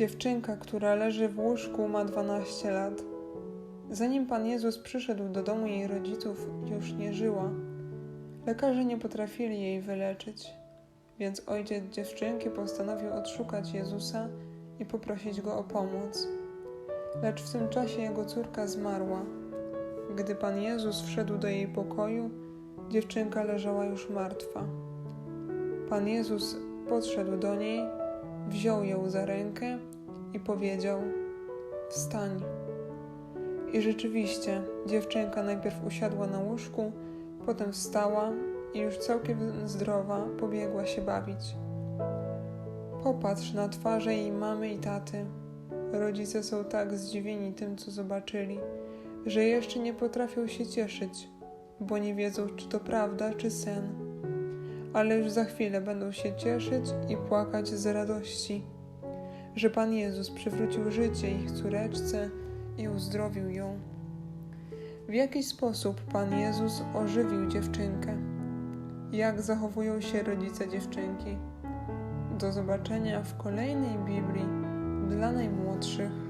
Dziewczynka, która leży w łóżku, ma 12 lat. Zanim Pan Jezus przyszedł do domu jej rodziców, już nie żyła. Lekarze nie potrafili jej wyleczyć, więc ojciec dziewczynki postanowił odszukać Jezusa i poprosić go o pomoc. Lecz w tym czasie jego córka zmarła. Gdy Pan Jezus wszedł do jej pokoju, dziewczynka leżała już martwa. Pan Jezus podszedł do niej, wziął ją za rękę i powiedział: Wstań. I rzeczywiście, dziewczynka najpierw usiadła na łóżku, potem wstała i już całkiem zdrowa pobiegła się bawić. Popatrz na twarze jej mamy i taty. Rodzice są tak zdziwieni tym, co zobaczyli, że jeszcze nie potrafią się cieszyć, bo nie wiedzą, czy to prawda, czy sen. Ale już za chwilę będą się cieszyć i płakać z radości, że Pan Jezus przywrócił życie ich córeczce i uzdrowił ją. W jaki sposób Pan Jezus ożywił dziewczynkę? Jak zachowują się rodzice dziewczynki? Do zobaczenia w kolejnej Biblii dla najmłodszych.